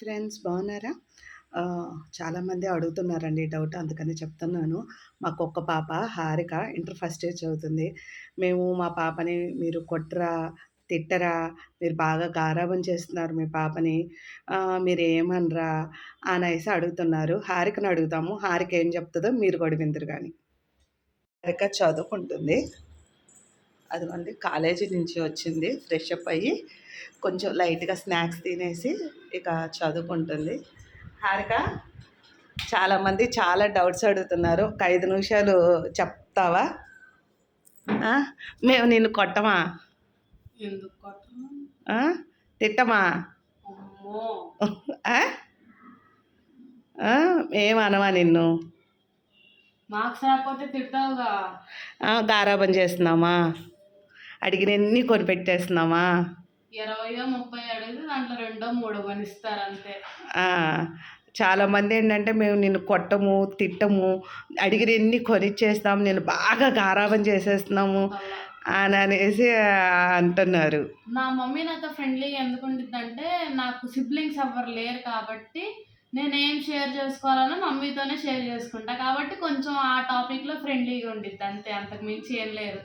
Friends బాగున్నారా? చాలామంది అడుగుతున్నారండి డౌట్ అందుకని చెప్తున్నాను. మాకు ఒక్క పాప హారిక ఇంటర్ ఫస్ట్ ఇయర్ చదువుతుంది. మేము మా పాపని మీరు కొట్టరా? తిట్టరా? మీరు బాగా గారాబం చేస్తున్నారు మీ పాపని. మీరు ఏమనరా అనేసి అడుగుతున్నారు. హారికను అడుగుతాము హారిక ఏం చెప్తుందో మీరు కూడా విందరు కానీ హారిక చదువుకుంటుంది. అదిగోండి కాలేజీ నుంచి వచ్చింది. ఫ్రెష్ అప్ అయ్యి కొంచెం లైట్‌గా స్నాక్స్ తినేసి ఇక చదువుకుంటుంది. హారిక చాలామంది చాలా డౌట్స్ అడుగుతున్నారు. ఒక 5 నిమిషాలు చెప్తావా? మేము నిన్ను కొట్టమా? తిట్టమా? ఏమనమా నిన్ను? మార్క్స్ రాకపోతే తిడతావుగా. గారాబం చేస్తున్నామా? అడిగినన్ని కొనిపెట్టేస్తున్నామా? 20, 30 అడిగితే దాంట్లో రెండో, మూడో కొనిస్తారంతే. ఆ! చాలామంది ఏంటంటే మేము నిన్ను కొట్టము, తిట్టము, అడిగినన్ని కొనిచ్చేస్తాం. నిన్ను బాగా గారాబం చేసేస్తున్నాము. అని అనేసి అంటున్నారు. నా మమ్మీ నాతో ఫ్రెండ్లీగా ఎందుకు ఉండిద్దంటే నాకు సిబ్లింగ్స్ ఎవ్వరు లేరు కాబట్టి నేనేం షేర్ చేసుకోవాలన్నా మమ్మీతోనే షేర్ చేసుకుంటా. కాబట్టి కొంచెం ఆ టాపిక్‌లో ఫ్రెండ్లీగా ఉండిద్ది అంతే. అంతకు మించి ఏం లేదు.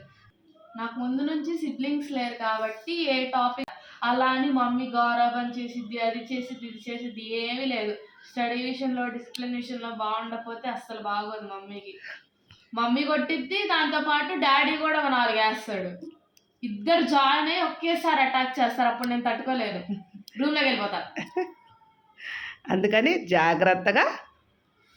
నాకు ముందు నుంచి సిబ్లింగ్స్ లేరు కాబట్టి ఏ టాపిక్ అలా అని మమ్మీ గారాబం చేసిద్ది, అది చేసిద్ది, ఇది చేసిద్ది ఏమీ లేదు. స్టడీ విషయంలో, డిసిప్లిన్ విషయంలో బాగుండకపోతే అస్సలు బాగోదు మమ్మీకి. మమ్మీ కొట్టిద్ది దాంతో పాటు డ్యాడీ కూడా ఒక నాలుగేస్తాడు. ఇద్దరు జాయిన్ అయ్యి ఒకేసారి అటాక్ చేస్తారు. అప్పుడు నేను తట్టుకోలేను. రూమ్‌లోకి వెళ్ళిపోతా. అందుకని జాగ్రత్తగా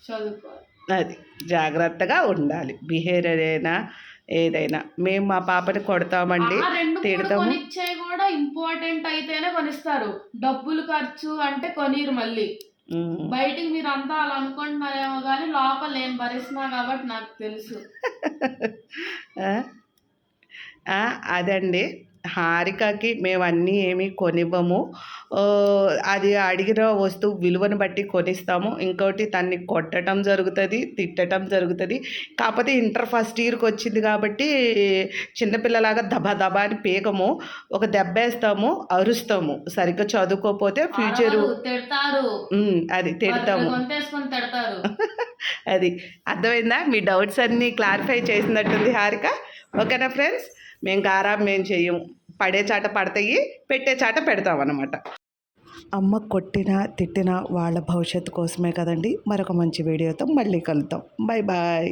చదువుకోవాలి. అది జాగ్రత్తగా ఉండాలి. బిహేవియర్ అయినా ఏదైనా. మేము మా పాపని కొడతామండి, ఆ 2, 3 తిడతాము. కూడా ఇంపార్టెంట్ అయితేనే కొనిస్తారు. డబ్బులు ఖర్చు అంటే కొనియరు మళ్ళీ. బయటికి మీరంతా అలా అనుకుంటున్నారేమో గానీ లోపల నేను భరిస్తున్నా కాబట్టి నాకు తెలుసు. ఆ! ఆ! అదండి. హారికకి మేమన్నీ ఏమి కొనివ్వము. అది అడిగిన వస్తువు విలువను బట్టి కొనిస్తాము. ఇంకోటి తన్ని కొట్టటం జరుగుతది, తిట్టటం జరుగుతది. కాపోతే ఇంటర్ ఫస్ట్ ఇయర్‌కి వచ్చింది కాబట్టి చిన్న పిల్లలాగా దబా దబా అని పీకము. ఒక దెబ్బేస్తాము, అరుస్తాము. సరిగ్గా చదువుకోకపోతే ఫ్యూచరు. అది తిడతాము. అది. అర్థమైందా? మీ డౌట్స్ అన్నీ క్లారిఫై చేసినట్టుంది హారిక. ఓకేనా ఫ్రెండ్స్? మేము గారాబం ఏం చెయ్యము. పడే చాట పడతాయి, పెట్టే చాట పెడతాం అన్నమాట అమ్మ కొట్టినా, తిట్టినా వాళ్ళ భవిష్యత్తు కోసమే కదండీ! మరొక మంచి వీడియోతో మళ్ళీ కలుద్దాం. Bye bye.